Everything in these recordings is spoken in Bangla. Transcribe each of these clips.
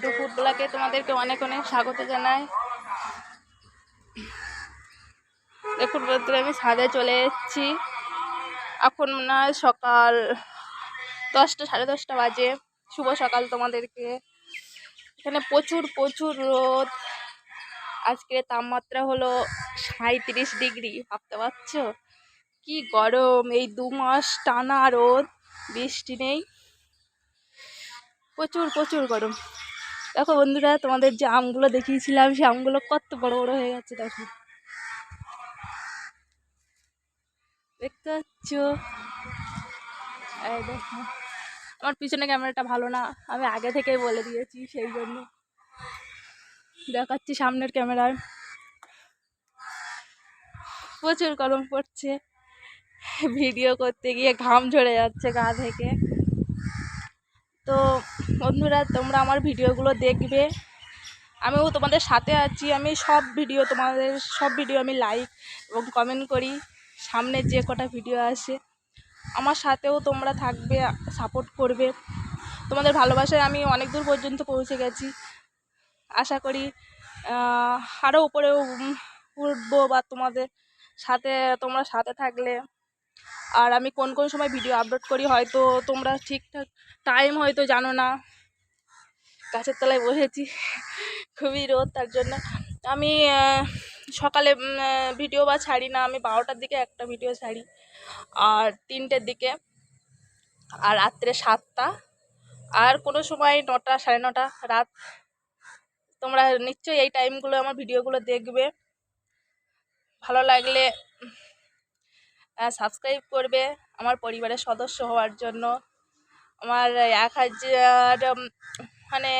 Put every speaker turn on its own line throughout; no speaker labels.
দুপুরবেলাকে তোমাদেরকে অনেক অনেক স্বাগত জানাই। দেখুন বন্ধুরা, আমি ছাদে চলে এসেছি। এখন মনে হয় সকাল দশটা, সাড়ে দশটা বাজে। শুভ সকাল তোমাদেরকে। এখানে প্রচুর প্রচুর রোদ। আজকে তাপমাত্রা হলো সাঁত্রিশ ডিগ্রি, ভাবতে পারছ? কি গরম, এই দু মাস টানা রোদ, বৃষ্টি নেই। প্রচুর প্রচুর গরম। দেখো বন্ধুরা, তোমাদের যে আমগুলো দেখিয়েছিলাম, সে আমগুলো কত বড় বড় হয়ে গেছে, দেখো। দেখতে পাচ্ছ? দেখো, আমার পিছনে ক্যামেরাটা ভালো না, আমি আগে থেকেই বলে দিয়েছি সেই জন্য। দেখাচ্ছি সামনের ক্যামেরায়। প্রচুর গরম পড়ছে। ভিডিও করতে গিয়ে ঘাম ঝরে যাচ্ছে গা থেকে। তো বন্ধুরা, তোমরা আমার ভিডিওগুলো দেখবে। আমিও তোমাদের সাথে আছি। আমি সব ভিডিও তোমাদের, সব ভিডিও আমি লাইক এবং কমেন্ট করি। সামনে যে কটা ভিডিও আসে, আমার সাথেও তোমরা থাকবে সাপোর্ট করবে। তোমাদের ভালোবাসায় আমি অনেক দূর পর্যন্ত পৌঁছে গেছি। আশা করি আরও উপরেও উঠবো বা তোমাদের সাথে, তোমরা সাথে থাকলে। আর আমি কোন কোন সময় ভিডিও আপলোড করি হয়তো তোমরা ঠিকঠাক টাইম হয়তো জানো না। গাছের তলায় বসেছি। খুবই রোদ, তার জন্য আমি সকালে ভিডিও বা ছাড়ি না। আমি বারোটার দিকে একটা ভিডিও ছাড়ি আর তিনটের দিকে আর রাত্রে সাতটা আর কোনো সময় নটা, সাড়ে নটা, রাত। তোমরা নিশ্চয়ই এই টাইমগুলো আমার ভিডিওগুলো দেখবে। ভালো লাগলে সাবস্ক্রাইব করবে আমার পরিবারের সদস্য হওয়ার জন্য। আমার এক হাজার মানে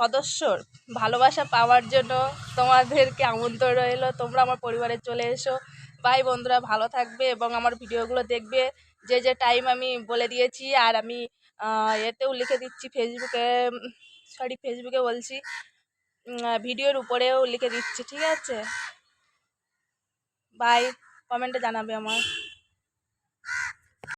সদস্যর ভালোবাসা পাওয়ার জন্য তোমাদেরকে আমন্ত্রণ রইল। তোমরা আমার পরিবারে চলে এসো। বাই বন্ধুরা, ভালো থাকবে এবং আমার ভিডিওগুলো দেখবে। যে যে টাইম আমি বলে দিয়েছি আর আমি এতেও লিখে দিচ্ছি ফেসবুকে সরি ফেসবুকে বলছি ভিডিওর উপরেও লিখে দিচ্ছি, ঠিক আছে? বাই কমেন্টে জানাবে আমার।